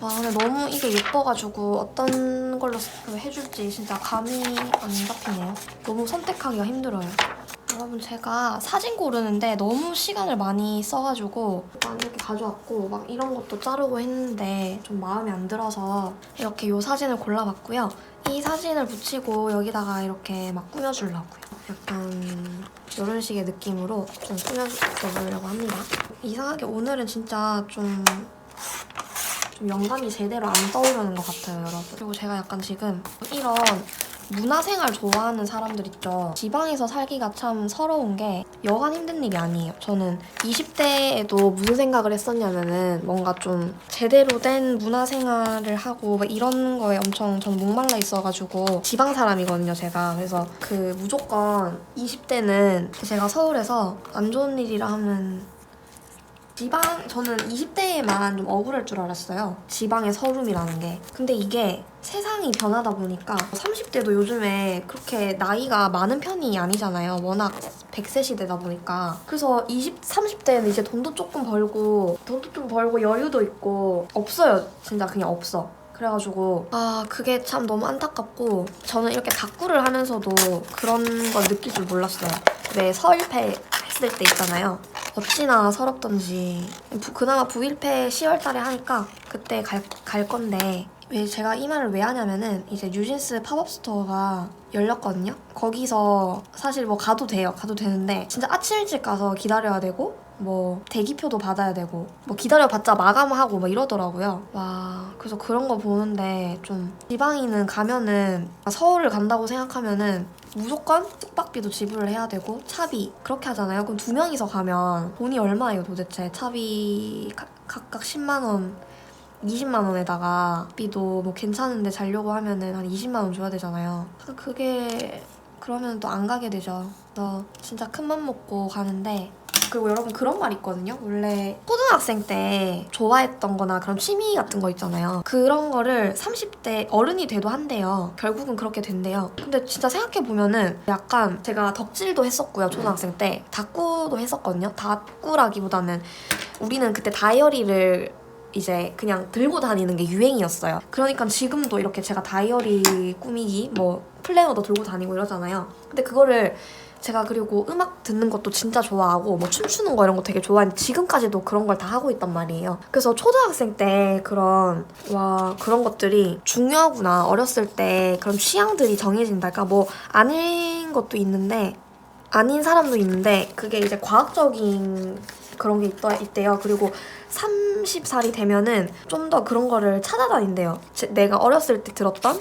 와 근데 너무 이게 예뻐가지고 어떤 걸로 그 해줄지 진짜 감이 안 잡히네요. 너무 선택하기가 힘들어요. 여러분 제가 사진 고르는데 너무 시간을 많이 써가지고 일단 이렇게 가져왔고 막 이런 것도 자르고 했는데 좀 마음에 안 들어서 이렇게 이 사진을 골라봤고요. 이 사진을 붙이고 여기다가 이렇게 막 꾸며주려고요. 약간 이런 식의 느낌으로 좀 꾸며주려고 합니다. 이상하게 오늘은 진짜 좀, 좀 영감이 제대로 안 떠오르는 것 같아요, 여러분. 그리고 제가 약간 지금 이런 문화생활 좋아하는 사람들 있죠. 지방에서 살기가 참 서러운 게 여간 힘든 일이 아니에요. 저는 20대에도 무슨 생각을 했었냐면은 뭔가 좀 제대로 된 문화생활을 하고 막 이런 거에 엄청 전 목말라 있어가지고 지방 사람이거든요, 제가. 그래서 그 무조건 20대는 제가 서울에서 안 좋은 일이라 하면 지방 저는 20대에만 좀 억울할 줄 알았어요. 지방의 서름이라는 게. 근데 이게 세상이 변하다 보니까 30대도 요즘에 그렇게 나이가 많은 편이 아니잖아요. 워낙 100세 시대다 보니까. 그래서 20, 30대는 이제 돈도 조금 벌고 돈도 좀 벌고 여유도 있고 없어요. 진짜 그냥 없어. 그래가지고 아 그게 참 너무 안타깝고 저는 이렇게 다꾸를 하면서도 그런 걸 느낄 줄 몰랐어요. 왜 서일패 했을 때 있잖아요. 어찌나 서럽던지 부- 그나마 부일패 10월달에 하니까 그때 갈, 갈 건데 왜 제가 이 말을 왜 하냐면은 이제 뉴진스 팝업 스토어가 열렸거든요. 거기서 사실 뭐 가도 돼요. 가도 되는데 진짜 아침 일찍 가서 기다려야 되고 뭐 대기표도 받아야 되고 뭐 기다려봤자 마감하고 막 이러더라고요. 와 그래서 그런 거 보는데 좀 지방인은 가면은 서울을 간다고 생각하면은 무조건 숙박비도 지불을 해야 되고 차비 그렇게 하잖아요. 그럼 두 명이서 가면 돈이 얼마예요 도대체? 차비 가- 각각 10만 원, 20만 원에다가 비도 뭐 괜찮은데 자려고 하면은 한 20만 원 줘야 되잖아요. 그게 그러면 또 안 가게 되죠. 그래서 진짜 큰 맘 먹고 가는데 그리고 여러분 그런 말 있거든요. 원래 초등학생 때 좋아했던 거나 그런 취미 같은 거 있잖아요. 그런 거를 30대 어른이 돼도 한대요. 결국은 그렇게 된대요. 근데 진짜 생각해보면은 약간 제가 덕질도 했었고요. 초등학생 때. 다꾸도 했었거든요. 다꾸라기보다는 우리는 그때 다이어리를 이제 그냥 들고 다니는 게 유행이었어요. 그러니까 지금도 이렇게 제가 다이어리 꾸미기, 뭐 플래너도 들고 다니고 이러잖아요. 근데 그거를 제가 그리고 음악 듣는 것도 진짜 좋아하고 뭐 춤추는 거 이런 거 되게 좋아하는데 지금까지도 그런 걸 다 하고 있단 말이에요. 그래서 초등학생 때 그런 와 그런 것들이 중요하구나. 어렸을 때 그런 취향들이 정해진다. 그러니까 뭐 아닌 것도 있는데 아닌 사람도 있는데 그게 이제 과학적인 그런 게 있다, 있대요. 그리고 30살이 되면은 좀 더 그런 거를 찾아다닌대요. 제- 내가 어렸을 때 들었던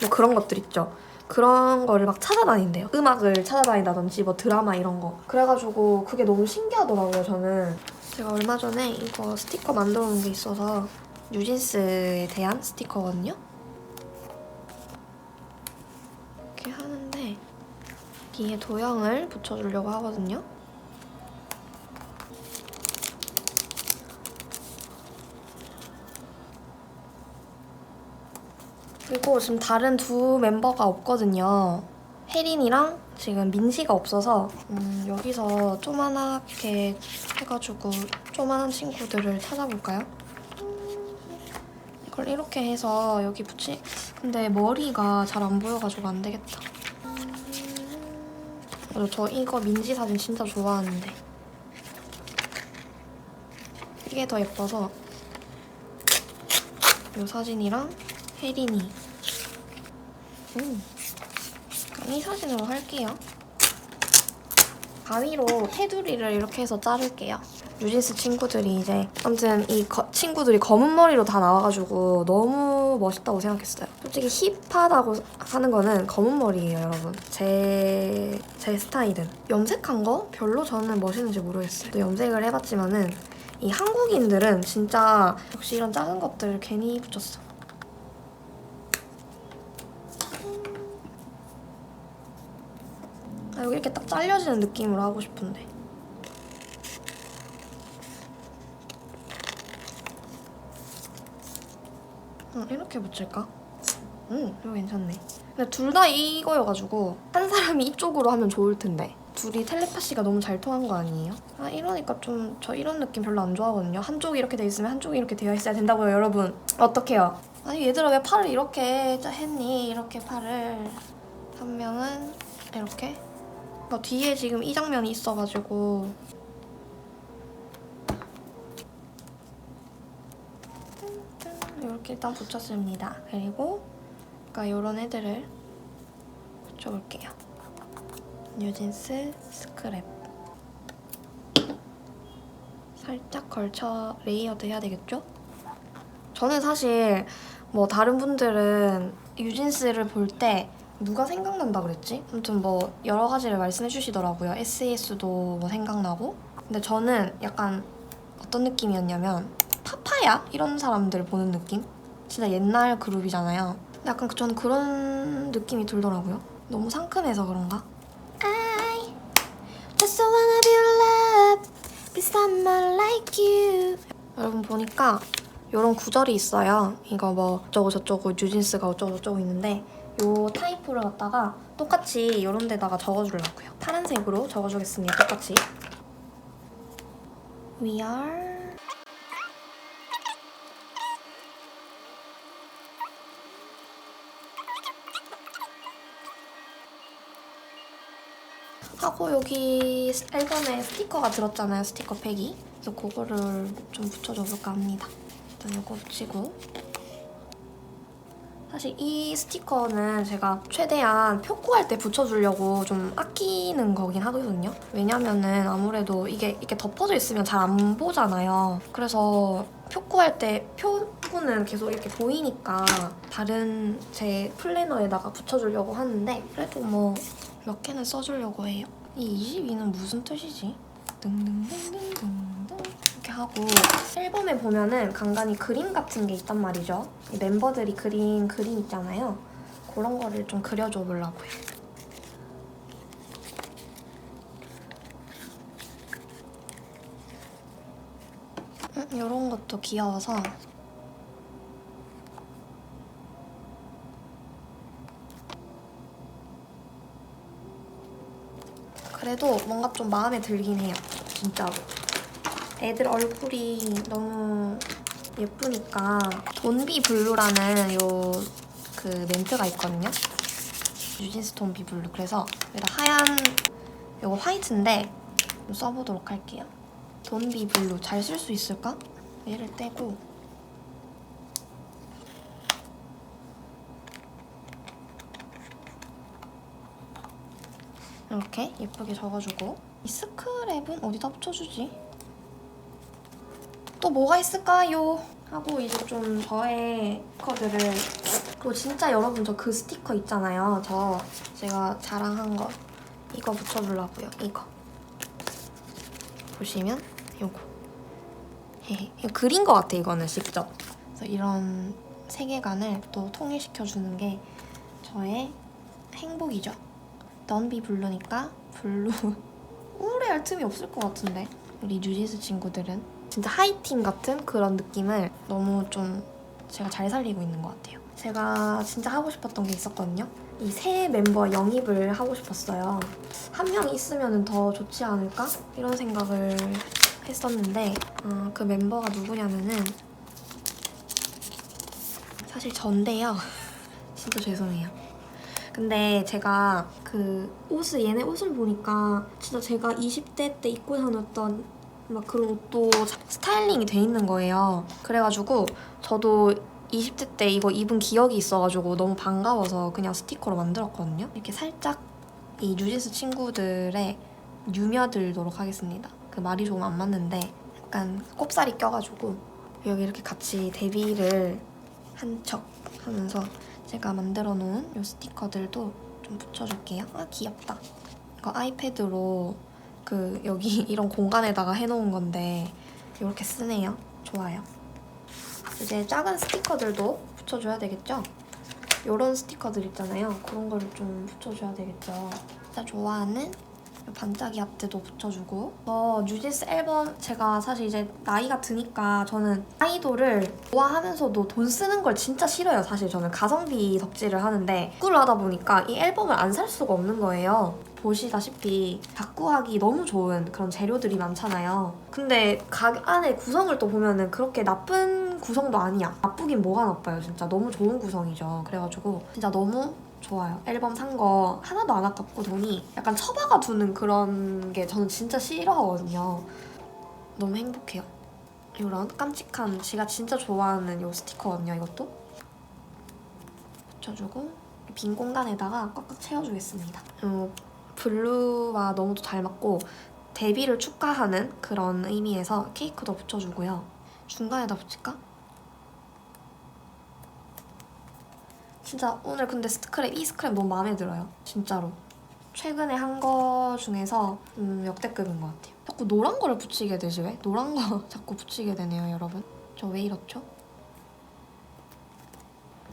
뭐 그런 것들 있죠. 그런 거를 막 찾아다닌대요. 음악을 찾아다닌다든지 뭐 드라마 이런 거. 그래가지고 그게 너무 신기하더라고요, 저는. 제가 얼마 전에 이거 스티커 만들어 놓은 게 있어서 뉴진스에 대한 스티커거든요. 이렇게 하는데 뒤에 도형을 붙여주려고 하거든요. 그리고 지금 다른 두 멤버가 없거든요. 혜린이랑 지금 민지가 없어서 음, 여기서 조만하게 해가지고 조만한 친구들을 찾아볼까요? 이걸 이렇게 해서 여기 붙이... 근데 머리가 잘 안 보여가지고 안 되겠다. 맞아, 저 이거 민지 사진 진짜 좋아하는데 이게 더 예뻐서 이 사진이랑 혜린이 음. 이 사진으로 할게요. 가위로 테두리를 이렇게 해서 자를게요. 뉴진스 친구들이 이제 아무튼 이 거- 친구들이 검은 머리로 다 나와가지고 너무 멋있다고 생각했어요. 솔직히 힙하다고 하는 거는 검은 머리예요 여러분. 제, 제 스타일은. 염색한 거? 별로 저는 멋있는지 모르겠어요. 또 염색을 해봤지만은 이 한국인들은 진짜 역시 이런 작은 것들 괜히 붙였어 아, 여기 이렇게 딱 잘려지는 느낌으로 하고 싶은데. 응, 이렇게 붙일까? 응, 이거 괜찮네. 근데 둘 다 이거여가지고 한 사람이 이쪽으로 하면 좋을 텐데. 둘이 텔레파시가 너무 잘 통한 거 아니에요? 아 이러니까 좀 저 이런 느낌 별로 안 좋아하거든요. 한쪽이 이렇게 돼 있으면 한쪽이 이렇게 되어 있어야 된다고요, 여러분. 어떡해요? 아니 얘들아 왜 팔을 이렇게 짜- 했니? 이렇게 팔을 한 명은 이렇게 뭐 뒤에 지금 이 장면이 있어가지고 이렇게 일단 붙였습니다. 그리고 그러니까 이런 애들을 붙여볼게요. 뉴진스 스크랩 살짝 걸쳐 레이어드 해야 되겠죠? 저는 사실 뭐 다른 분들은 뉴진스를 볼때 누가 생각난다 그랬지? 아무튼 뭐 여러 가지를 말씀해 주시더라고요. SES도 뭐 생각나고 근데 저는 약간 어떤 느낌이었냐면 파파야 이런 사람들 보는 느낌? 진짜 옛날 그룹이잖아요. 약간 저는 그런 느낌이 들더라고요. 너무 상큼해서 그런가? I just wanna be loved by someone like you. 여러분 보니까 이런 구절이 있어요. 이거 뭐 어쩌고 저쩌고 뉴진스가 어쩌고 저쩌고 있는데 요 타이프를 갖다가 똑같이 이런 데다가 적어주려고요. 파란색으로 적어주겠습니다. 똑같이. We are 하고 여기 앨범에 스티커가 들었잖아요. 스티커 팩이. 그래서 그거를 좀 붙여줘 볼까 합니다. 일단 이거 붙이고 사실 이 스티커는 제가 최대한 표구할 때 붙여주려고 좀 아끼는 거긴 하거든요. 왜냐면은 아무래도 이게 이렇게 덮어져 있으면 잘 안 보잖아요. 그래서 표구할 때 표구는 계속 이렇게 보이니까 다른 제 플래너에다가 붙여주려고 하는데 그래도 뭐 몇 개는 써주려고 해요. 이 22는 무슨 뜻이지? 등등등등등등 이렇게 하고 앨범에 보면은 간간히 그림 같은 게 있단 말이죠. 이 멤버들이 그린 그림 있잖아요. 그런 거를 좀 그려줘 보려고요. 음, 이런 것도 귀여워서 그래도 뭔가 좀 마음에 들긴 해요. 진짜로. 애들 얼굴이 너무 예쁘니까 돈비 블루라는 요 그 멘트가 있거든요. 유진스 돈비 블루. 그래서 여기다 하얀 요거 화이트인데 좀 써보도록 할게요. 돈비 블루 잘 쓸 수 있을까? 얘를 떼고 이렇게 예쁘게 적어주고 이 스크랩은 어디다 붙여주지? 또 뭐가 있을까요? 하고 이제 좀 저의 스티커들을 그리고 진짜 여러분 저 그 스티커 있잖아요. 저 제가 자랑한 거 이거 붙여주려고요. 이거 보시면 요거 이거 그린 거 같아 이거는 직접. 그래서 이런 세계관을 또 통일시켜주는 게 저의 행복이죠. 넌비 블루니까 블루 우울해할 틈이 없을 것 같은데 우리 뉴진스 친구들은 진짜 하이틴 같은 그런 느낌을 너무 좀 제가 잘 살리고 있는 것 같아요. 제가 진짜 하고 싶었던 게 있었거든요. 이 새 멤버 영입을 하고 싶었어요. 한 명 있으면 더 좋지 않을까? 이런 생각을 했었는데 어, 그 멤버가 누구냐면은 사실 전데요. 진짜 죄송해요. 근데 제가 그 옷을 얘네 옷을 보니까 진짜 제가 20대 때 입고 다녔던 막 그런 옷도 스타일링이 돼 있는 거예요. 그래가지고 저도 20대 때 이거 입은 기억이 있어가지고 너무 반가워서 그냥 스티커로 만들었거든요. 이렇게 살짝 이 뉴진스 친구들의 유며들도록 하겠습니다. 그 말이 조금 안 맞는데 약간 꼽살이 껴가지고 여기 이렇게 같이 데뷔를 한 척 하면서 제가 만들어 놓은 이 스티커들도 좀 붙여줄게요. 아 귀엽다. 이거 아이패드로 그 여기 이런 공간에다가 해놓은 건데 이렇게 쓰네요. 좋아요. 이제 작은 스티커들도 붙여줘야 되겠죠? 이런 스티커들 있잖아요. 그런 거를 좀 붙여줘야 되겠죠. 진짜 좋아하는 이 반짝이 아트도 붙여주고 어, 뉴진스 앨범 제가 사실 이제 나이가 드니까 저는 아이돌을 좋아하면서도 돈 쓰는 걸 진짜 싫어요 사실 저는 가성비 덕질을 하는데 축구를 하다 보니까 이 앨범을 안 살 수가 없는 거예요 보시다시피 다꾸하기 너무 좋은 그런 재료들이 많잖아요. 근데 가격 안에 구성을 또 보면은 그렇게 나쁜 구성도 아니야. 나쁘긴 뭐가 나빠요, 진짜. 너무 좋은 구성이죠. 그래가지고 진짜 너무 좋아요. 앨범 산 거 하나도 안 아깝고 돈이 약간 처박아 두는 그런 게 저는 진짜 싫어하거든요. 너무 행복해요. 이런 깜찍한 제가 진짜 좋아하는 이 스티커거든요, 이것도. 붙여주고 빈 공간에다가 꽉꽉 채워주겠습니다. 어, 블루와 너무 잘 맞고 데뷔를 축하하는 그런 의미에서 케이크도 붙여주고요. 중간에다 붙일까? 진짜 오늘 근데 스크랩 이 스크랩 너무 마음에 들어요. 진짜로. 최근에 한 거 중에서 음, 역대급인 것 같아요. 자꾸 노란 거를 붙이게 되지 왜? 노란 거 자꾸 붙이게 되네요, 여러분. 저 왜 이렇죠?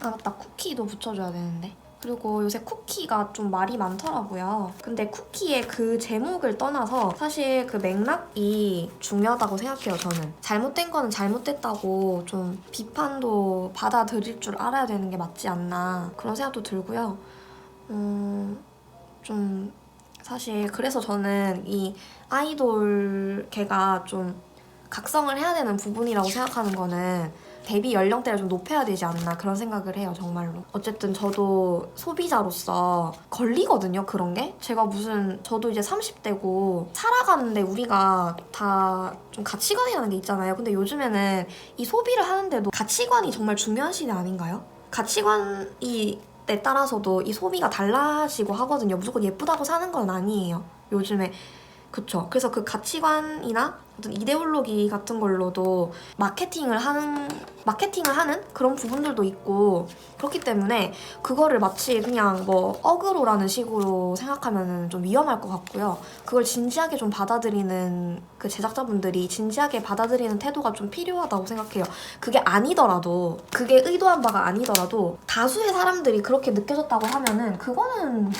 아 맞다, 쿠키도 붙여줘야 되는데. 그리고 요새 쿠키가 좀 말이 많더라고요. 근데 쿠키의 그 제목을 떠나서 사실 그 맥락이 중요하다고 생각해요, 저는. 잘못된 거는 잘못됐다고 좀 비판도 받아들일 줄 알아야 되는 게 맞지 않나. 그런 생각도 들고요. 음, 좀 사실 그래서 저는 이 아이돌계가 좀 각성을 해야 되는 부분이라고 생각하는 거는 데뷔 연령대를 좀 높여야 되지 않나 그런 생각을 해요 정말로. 어쨌든 저도 소비자로서 걸리거든요 그런 게. 제가 무슨 저도 이제 30대고 살아가는데 우리가 다 좀 가치관이라는 게 있잖아요. 근데 요즘에는 이 소비를 하는데도 가치관이 정말 중요한 시대 아닌가요? 가치관이 에 따라서도 이 소비가 달라지고 하거든요. 무조건 예쁘다고 사는 건 아니에요 요즘에 그쵸. 그래서 그 가치관이나 어떤 이데올로기 같은 걸로도 마케팅을 하는 마케팅을 하는 그런 부분들도 있고 그렇기 때문에 그거를 마치 그냥 뭐 어그로라는 식으로 생각하면 좀 위험할 것 같고요. 그걸 진지하게 좀 받아들이는 그 제작자분들이 진지하게 받아들이는 태도가 좀 필요하다고 생각해요. 그게 아니더라도 그게 의도한 바가 아니더라도 다수의 사람들이 그렇게 느껴졌다고 하면은 그거는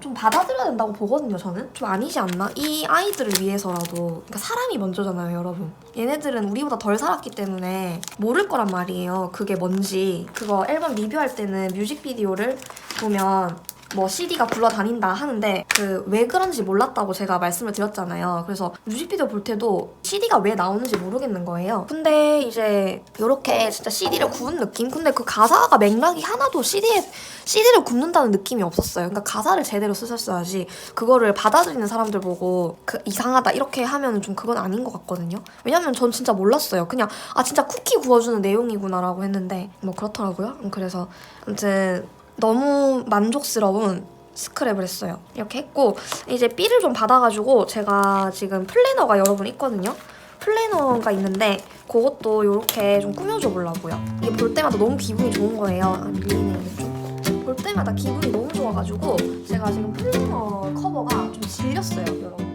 좀 받아들여야 된다고 보거든요, 저는. 좀 아니지 않나? 이 아이들을 위해서라도. 그러니까 사람이 먼저잖아요, 여러분. 얘네들은 우리보다 덜 살았기 때문에 모를 거란 말이에요. 그게 뭔지. 그거 앨범 리뷰할 때는 뮤직비디오를 보면 뭐 CD가 굴러다닌다 하는데 그 왜 그런지 몰랐다고 제가 말씀을 드렸잖아요. 그래서 뮤직비디오 볼 때도 CD가 왜 나오는지 모르겠는 거예요. 근데 이제 이렇게 진짜 CD를 구운 느낌? 근데 그 가사가 맥락이 하나도 CD에 CD를 굽는다는 느낌이 없었어요. 그러니까 가사를 제대로 쓰셨어야지 그거를 받아들이는 사람들 보고 그 이상하다 이렇게 하면 좀 그건 아닌 것 같거든요. 왜냐면 전 진짜 몰랐어요. 그냥 아 진짜 쿠키 구워주는 내용이구나라고 했는데 뭐 그렇더라고요. 그래서 아무튼 너무 만족스러운 스크랩을 했어요. 이렇게 했고 이제 삐를 좀 받아가지고 제가 지금 플래너가 여러분 있거든요. 플래너가 있는데 그것도 이렇게 좀 꾸며줘 보려고요. 이게 볼 때마다 너무 기분이 좋은 거예요. 아 밀리네 이게 좀. 볼 때마다 기분이 너무 좋아가지고 제가 지금 플래너 커버가 좀 질렸어요, 여러분.